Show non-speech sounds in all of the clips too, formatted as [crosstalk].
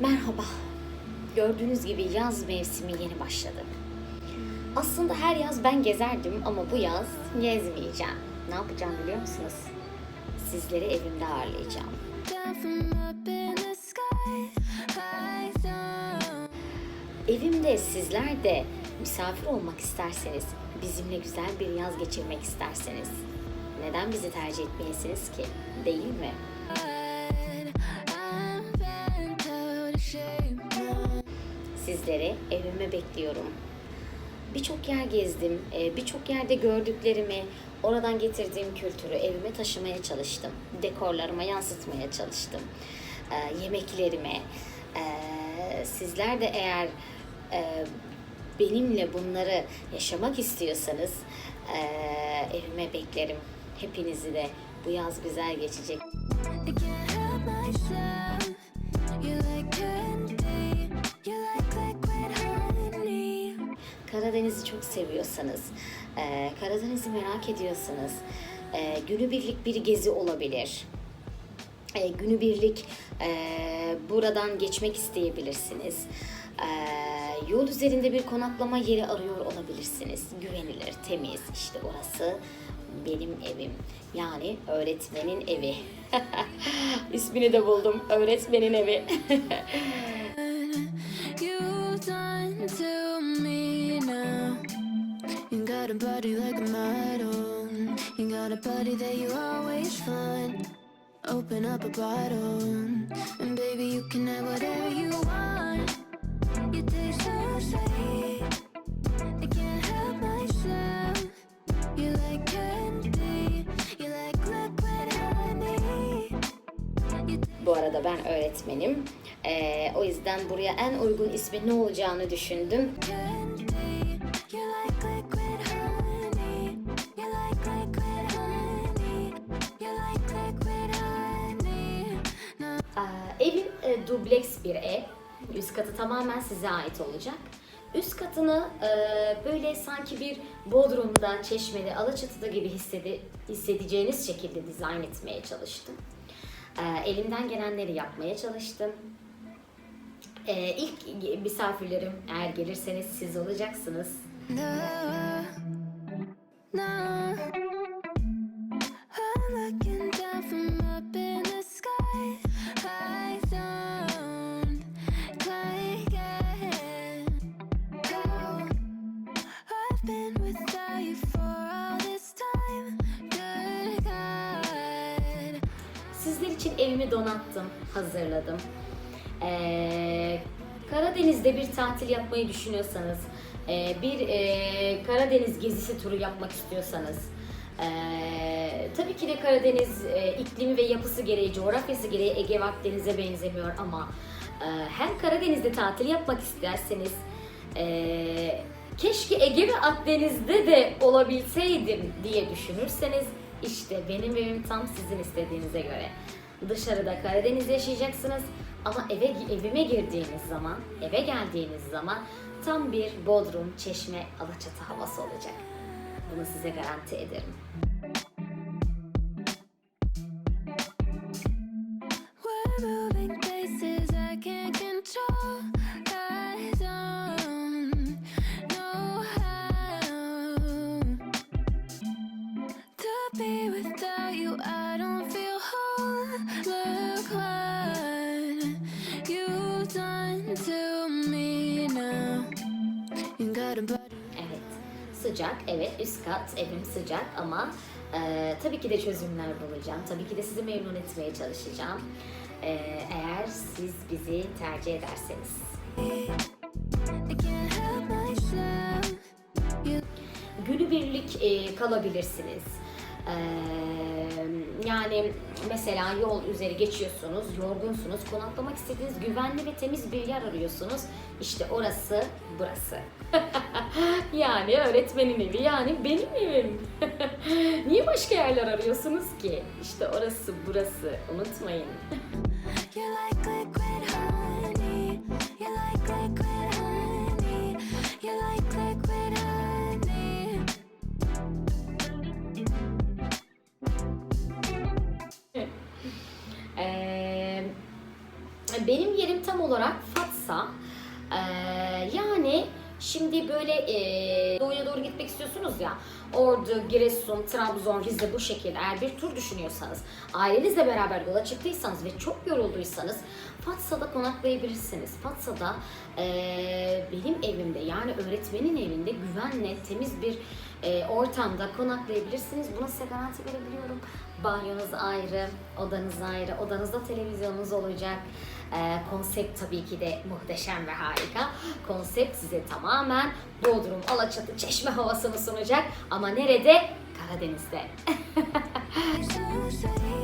Merhaba. Gördüğünüz gibi yaz mevsimi yeni başladı. Aslında her yaz ben gezerdim ama bu yaz gezmeyeceğim. Ne yapacağım biliyor musunuz? Sizleri evimde ağırlayacağım. Evimde sizler de misafir olmak isterseniz, bizimle güzel bir yaz geçirmek isterseniz neden bizi tercih etmeyesiniz ki? Değil mi? Sizleri evime bekliyorum. Birçok yer gezdim. Ee, Birçok yerde gördüklerimi, oradan getirdiğim kültürü evime taşımaya çalıştım. Dekorlarıma yansıtmaya çalıştım. Ee, Yemeklerime. Ee, Sizler de eğer e, benimle bunları yaşamak istiyorsanız e, evime beklerim. Hepinizi de bu yaz güzel geçecek. Karadeniz'i çok seviyorsanız, e, Karadeniz'i merak ediyorsanız, e, günübirlik bir gezi olabilir. E, günübirlik e, buradan geçmek isteyebilirsiniz. E, yol üzerinde bir konaklama yeri arıyor olabilirsiniz. Güvenilir, temiz. İşte orası benim evim. Yani öğretmenin evi. [laughs] İsmini de buldum. Öğretmenin evi. [laughs] You got a body like a model. You got a body that you always find. Open up a bottle, and baby, you can have whatever you want. You taste so sweet. I can't help myself. You like candy. You like liquid honey. Bu arada ben öğretmenim. Ee, o yüzden buraya en uygun ismin ne olacağını düşündüm. candy. Dubleks bir ev. Üst katı tamamen size ait olacak. Üst katını e, böyle sanki bir Bodrum'da, Çeşme'de, Alaçatı'da gibi hissedi, hissedeceğiniz şekilde dizayn etmeye çalıştım. Ee, elimden gelenleri yapmaya çalıştım. Ee, ilk misafirlerim eğer gelirseniz siz olacaksınız. No, no. İçin evimi donattım, hazırladım. Ee, Karadeniz'de bir tatil yapmayı düşünüyorsanız, e, bir e, Karadeniz gezisi turu yapmak istiyorsanız, e, tabii ki de Karadeniz e, iklimi ve yapısı gereği, coğrafyası gereği Ege ve Akdeniz'e benzemiyor ama e, hem Karadeniz'de tatil yapmak isterseniz, e, keşke Ege ve Akdeniz'de de olabilseydim diye düşünürseniz, işte benim evim tam sizin istediğinize göre. Dışarıda Karadeniz yaşayacaksınız ama eve evime girdiğiniz zaman, eve geldiğiniz zaman tam bir Bodrum, Çeşme, Alaçatı havası olacak. Bunu size garanti ederim. We're moving places I can't control. Sıcak. Evet, üst kat evim sıcak ama e, tabii ki de çözümler bulacağım. Tabii ki de sizi memnun etmeye çalışacağım. E, eğer siz bizi tercih ederseniz. Günübirlik e, kalabilirsiniz. Yani mesela yol üzeri geçiyorsunuz, yorgunsunuz, konaklamak istediğiniz güvenli ve temiz bir yer arıyorsunuz. İşte orası burası. [laughs] yani öğretmenin evi, yani benim evim. [laughs] Niye başka yerler arıyorsunuz ki? İşte orası burası, unutmayın. Benim yerim tam olarak Fatsa. Ee, yani şimdi böyle e, doğuya doğru gitmek istiyorsunuz ya. Ordu, Giresun, Trabzon, Rize bu şekilde eğer bir tur düşünüyorsanız, ailenizle beraber yola çıktıysanız ve çok yorulduysanız Fatsa'da konaklayabilirsiniz. Fatsa'da e, benim evimde yani öğretmenin evinde güvenle, temiz bir e, ortamda konaklayabilirsiniz. Buna size garanti verebiliyorum. Banyonuz ayrı, odanız ayrı, odanızda televizyonunuz olacak. E, konsept tabii ki de muhteşem ve harika. Konsept size tamamen Bodrum, Alaçatı, Çeşme havasını sunacak. Ama nerede? Karadeniz'de. [laughs]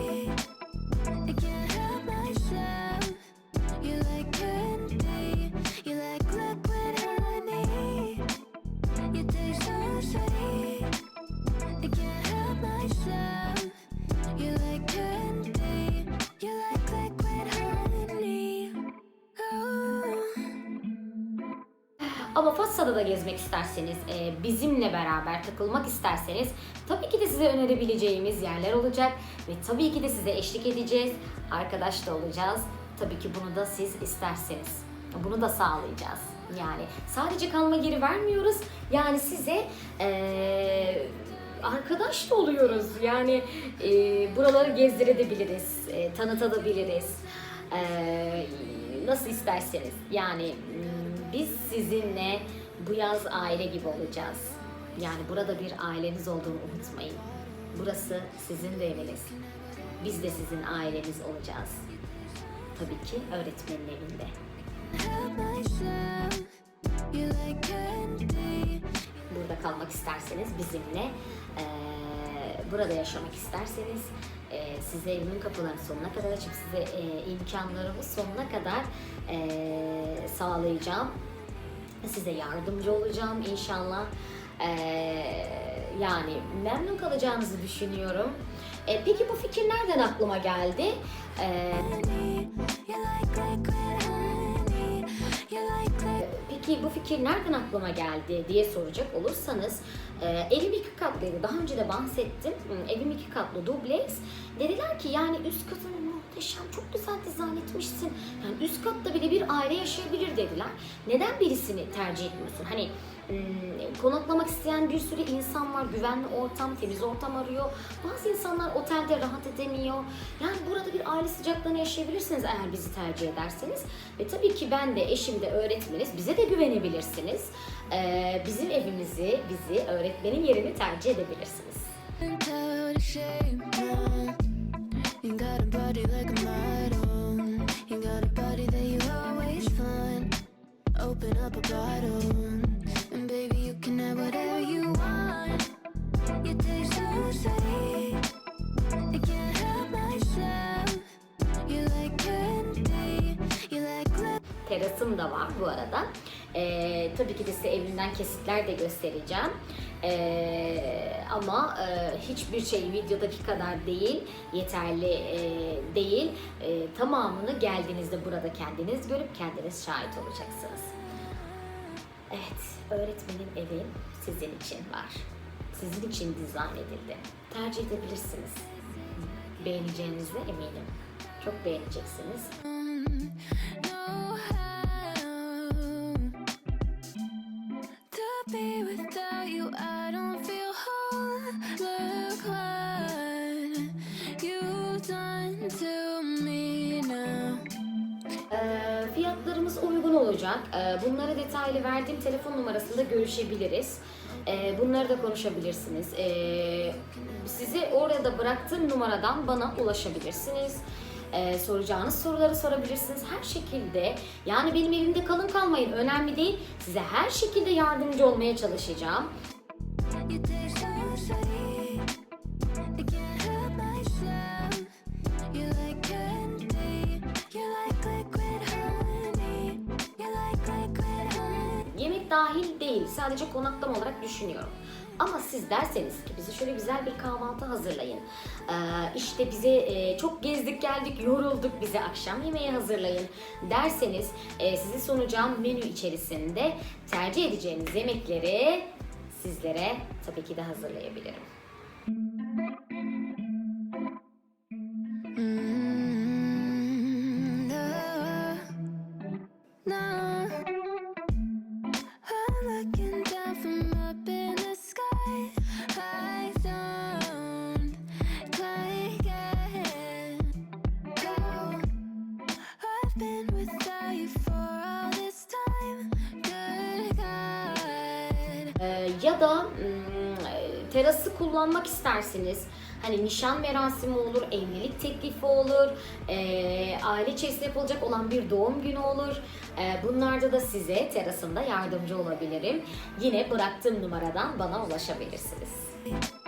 Ama Fatsa'da da gezmek isterseniz, e, bizimle beraber takılmak isterseniz tabii ki de size önerebileceğimiz yerler olacak ve tabii ki de size eşlik edeceğiz, arkadaş da olacağız. Tabii ki bunu da siz isterseniz. Bunu da sağlayacağız. Yani sadece kalma geri vermiyoruz. Yani size e, arkadaş da oluyoruz. Yani e, buraları gezdirebiliriz, e, tanıtabiliriz. E, nasıl isterseniz. Yani biz sizinle bu yaz aile gibi olacağız. Yani burada bir aileniz olduğunu unutmayın. Burası sizin de eviniz. Biz de sizin aileniz olacağız. Tabii ki öğretmenin evinde. Burada kalmak isterseniz bizimle, eee, burada yaşamak isterseniz eee, size evimin kapılarını sonuna kadar açıp size eee, imkanlarımı sonuna kadar eee, sağlayacağım. Size yardımcı olacağım inşallah. Eee, yani memnun kalacağınızı düşünüyorum. E, peki bu fikir nereden aklıma geldi? Eee Peki bu fikir nereden aklıma geldi diye soracak olursanız evim iki katlıydı. Daha önce de bahsettim. Evim iki katlı dubleks. Dediler ki yani üst katın muhteşem, çok güzel dizayn etmişsin. Yani üst katta bile bir aile yaşayabilir dediler. Neden birisini tercih etmiyorsun? Hani konaklamak isteyen bir sürü insan var. Güvenli ortam, temiz ortam arıyor. Bazı insanlar otelde rahat edemiyor. Yani burada bir aile sıcaklığını yaşayabilirsiniz eğer bizi tercih ederseniz. Ve tabii ki ben de eşim de öğretmeniz. Bize de güvenebilirsiniz. Ee, bizim evimizi, bizi öğretmenin yerini tercih edebilirsiniz. Open up a bottle, Terasım da var bu arada. Ee, tabii ki de size evimden kesitler de göstereceğim. Ee, ama e, hiçbir şey videodaki kadar değil, yeterli e, değil. E, tamamını geldiğinizde burada kendiniz görüp kendiniz şahit olacaksınız. Evet, öğretmenin evi sizin için var. Sizin için dizayn edildi. Tercih edebilirsiniz. Beğeneceğinize eminim. Çok beğeneceksiniz. Ee, fiyatlarımız uygun olacak. Ee, bunları detaylı verdiğim telefon numarasında görüşebiliriz. Ee, bunları da konuşabilirsiniz. Ee, sizi orada bıraktığım numaradan bana ulaşabilirsiniz. Soracağınız soruları sorabilirsiniz. Her şekilde yani benim evimde kalın kalmayın önemli değil. Size her şekilde yardımcı olmaya çalışacağım. Dahil değil, sadece konaklama olarak düşünüyorum. Ama siz derseniz ki bize şöyle güzel bir kahvaltı hazırlayın. Ee, işte bize e, çok gezdik geldik, yorulduk bize akşam yemeği hazırlayın derseniz e, size sunacağım menü içerisinde tercih edeceğiniz yemekleri sizlere tabii ki de hazırlayabilirim. Ya da mm, e, terası kullanmak istersiniz. Hani nişan merasimi olur, evlilik teklifi olur, e, aile içerisinde yapılacak olan bir doğum günü olur. E, bunlarda da size terasımda yardımcı olabilirim. Yine bıraktığım numaradan bana ulaşabilirsiniz. I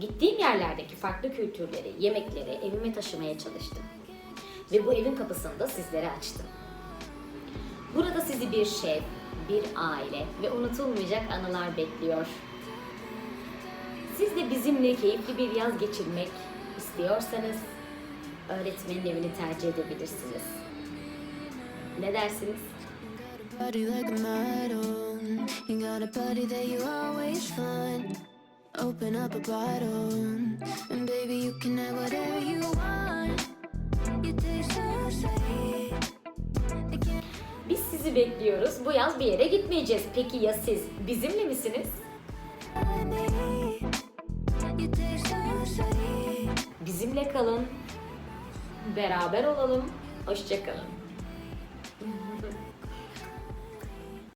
Gittiğim yerlerdeki farklı kültürleri, yemekleri evime taşımaya çalıştım. Ve bu evin kapısını da sizlere açtım. Burada sizi bir şef, bir aile ve unutulmayacak anılar bekliyor. Siz de bizimle keyifli bir yaz geçirmek istiyorsanız öğretmenin evini tercih edebilirsiniz. Ne dersiniz? Body like a model. You got a body that you always find. Open up a bottle, and baby, you can have whatever you want. You taste so sweet. Biz sizi bekliyoruz. Bu yaz bir yere gitmeyeceğiz. Peki ya siz bizimle misiniz? honey. You taste so sweet. Bizimle kalın. Beraber olalım. Hoşçakalın.